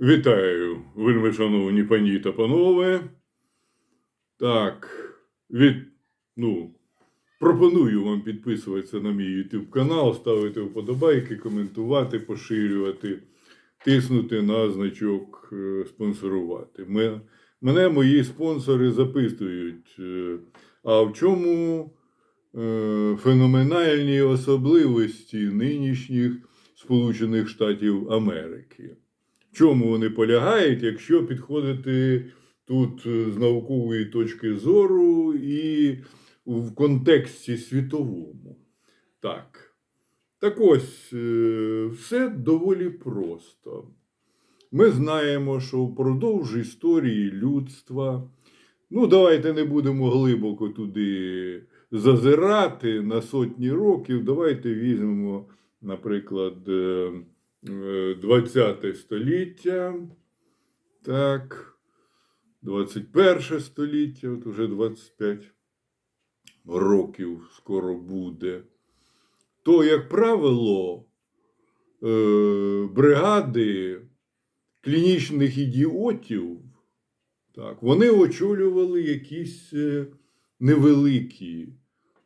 Вітаю, вельми шановні пані та панове. Так, від, ну, пропоную вам підписуватися на мій YouTube канал, ставити вподобайки, коментувати, поширювати, тиснути на значок е, спонсорувати. Ми, мене мої спонсори запитують, е, а в чому е, феноменальні особливості нинішніх Сполучених Штатів Америки? Чому вони полягають, якщо підходити тут е, з наукової точки зору і в контексті світовому. Так. Так ось, е, все доволі просто. Ми знаємо, що впродовж історії людства, ну, давайте не будемо глибоко туди зазирати на сотні років. Давайте візьмемо, наприклад, е, 20 століття. Так, 21 століття, от уже 25 років скоро буде. То, як правило, е, бригади клінічних ідіотів, так, вони очолювали якісь е, невеликі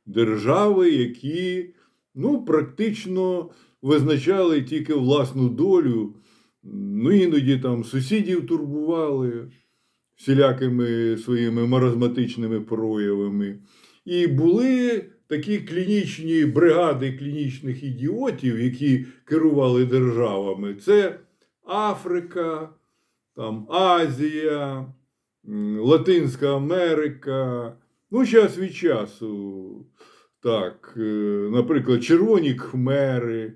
держави, які ну, практично визначали тільки власну долю. Ну, іноді там сусідів турбували всілякими своїми маразматичними проявами. І були такі клінічні бригади клінічних ідіотів, які керували державами. Це Африка, там, Азія, Латинська Америка. Ну, час від часу. Так, е, наприклад, червоні хмери,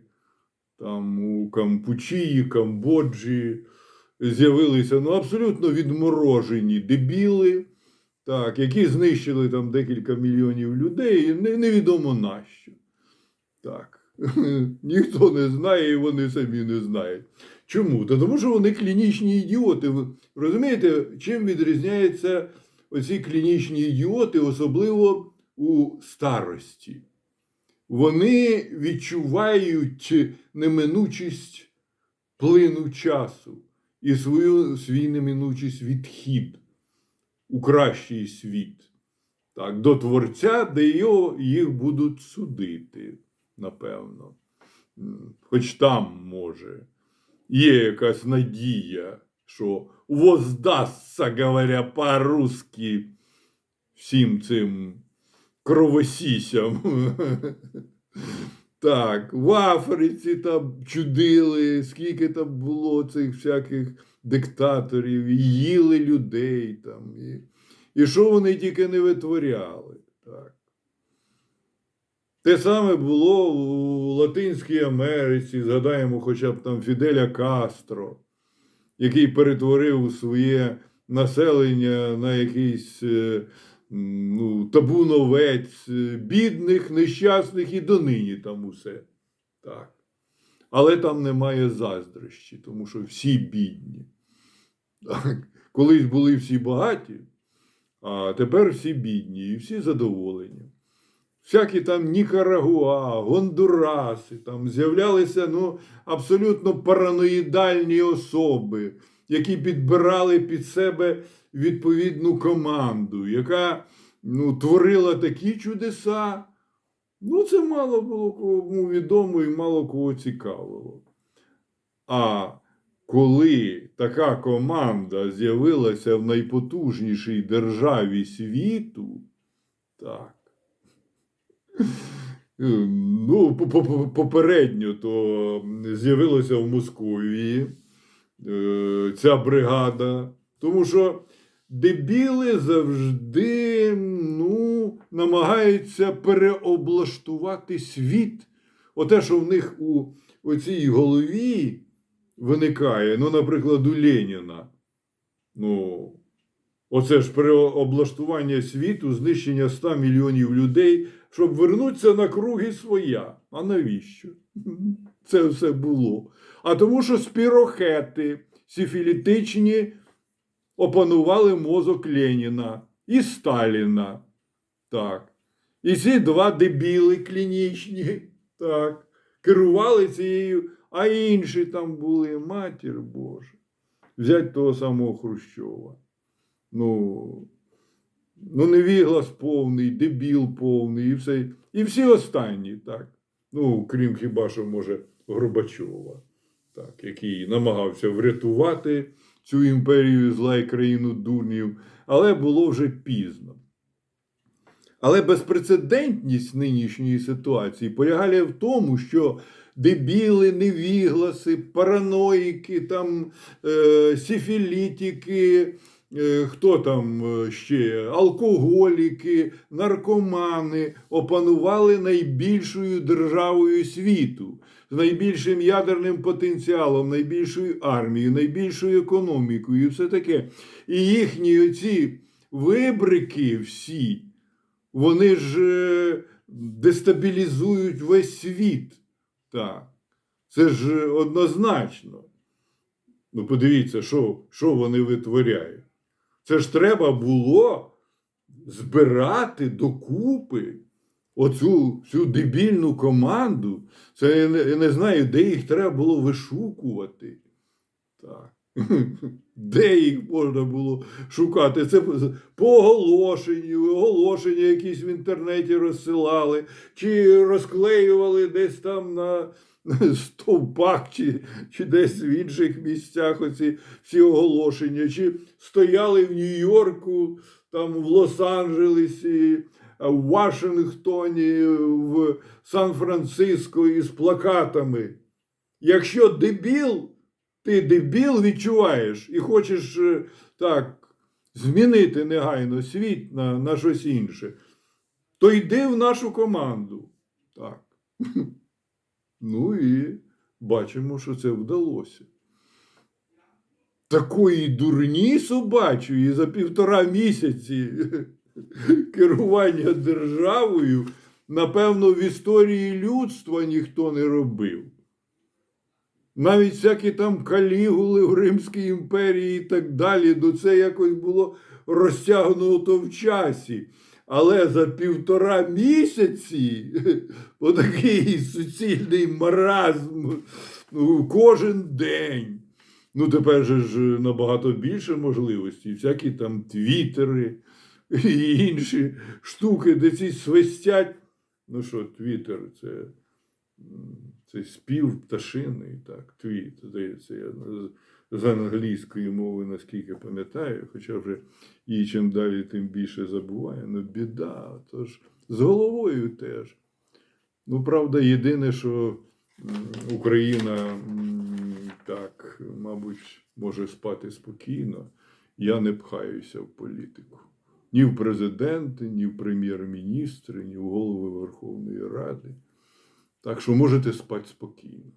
там у Кампучії, Камбоджі з'явилися ну, абсолютно відморожені дебіли, так, які знищили там декілька мільйонів людей, і не, невідомо нащо. Так. Ніхто не знає, і вони самі не знають. Чому? Та тому що вони клінічні ідіоти. Ви розумієте, чим відрізняються оці клінічні ідіоти, особливо у старості? Вони відчувають неминучість плину часу і свою, свій неминучість відхід у кращий світ, так, до Творця, де його, їх будуть судити, напевно. Хоч там може є якась надія, що воздастся, говоря по-русски, всім цим кровосісям. Так, в Африці там чудили, скільки там було цих всяких диктаторів, і їли людей там. І, і що вони тільки не витворяли. Так. Те саме було у Латинській Америці, згадаємо хоча б там Фіделя Кастро, який перетворив своє населення на якийсь е, ну, табун е, бідних, нещасних і донині там усе. Так. Але там немає заздрощі, тому що всі бідні. Так. Колись були всі багаті, а тепер всі бідні і всі задоволені. Всякі там Нікарагуа, Гондураси, там з'являлися ну, абсолютно параноїдальні особи, які підбирали під себе відповідну команду, яка ну, творила такі чудеса. Ну, це мало було кому відомо і мало кого цікавило. А коли така команда з'явилася в найпотужнішій державі світу, так. Ну, по- по- попередньо то з'явилася в Московії е, ця бригада, тому що дебіли завжди ну, намагаються переоблаштувати світ. Оте, що в них у оцій голові виникає, ну, наприклад, у Леніна. Ну, оце ж переоблаштування світу, знищення 100 мільйонів людей, щоб вернутися на круги своя. А навіщо? Це все було. А тому, що спірохети сифілітичні опанували мозок Леніна і Сталіна. Так. І ці два дебіли клінічні, так, керували цією, а інші там були, матір Божа. взяти того самого Хрущова. Ну, ну невіглас повний, дебіл повний, і все. І всі останні, так. Ну, крім хіба що, може, Горбачова, так, який намагався врятувати цю імперію зла і країну дурнів, але було вже пізно. Але безпрецедентність нинішньої ситуації полягає в тому, що дебіли, невігласи, параноїки, там, е, сифілітики, е, хто там е, ще, алкоголіки, наркомани опанували найбільшою державою світу з найбільшим ядерним потенціалом, найбільшою армією, найбільшою економікою і все таке. І їхні оці вибрики всі, вони ж е, дестабілізують весь світ. Так. Це ж е, однозначно. Ну, подивіться, що, що вони витворяють. Це ж треба було збирати докупи оцю всю дебільну команду. Це я не, я не знаю, де їх треба було вишукувати. Так. Де їх можна було шукати? Це по оголошенню, оголошення якісь в інтернеті розсилали, чи розклеювали десь там на стовпах, чи, чи десь в інших місцях оці всі оголошення, чи стояли в Нью-Йорку, там в Лос-Анджелесі, в Вашингтоні, в Сан-Франциско із плакатами. Якщо дебіл, ти дебіл відчуваєш і хочеш е, так змінити негайно світ на, на щось інше, то йди в нашу команду. Так. Ну і бачимо, що це вдалося. Такої дурні собачої за півтора місяці керування державою, напевно, в історії людства ніхто не робив. Навіть всякі там калігули в Римській імперії і так далі, ну це якось було розтягнуто в часі. Але за півтора місяці отакий суцільний маразм ну, кожен день. Ну, тепер же ж набагато більше можливостей, всякі там твіттери і інші штуки, де ці свистять. Ну що, твіттер це, це спів пташини, так, твіт, здається, я з- англійської мови, наскільки пам'ятаю, хоча вже і чим далі, тим більше забуваю. Ну, біда, тож з головою теж. Ну, правда, єдине, що Україна так, мабуть, може спати спокійно. Я не пхаюся в політику. Ні в президенти, ні в прем'єр-міністри, ні в голови Верховної Ради. Так що можете спати спокійно.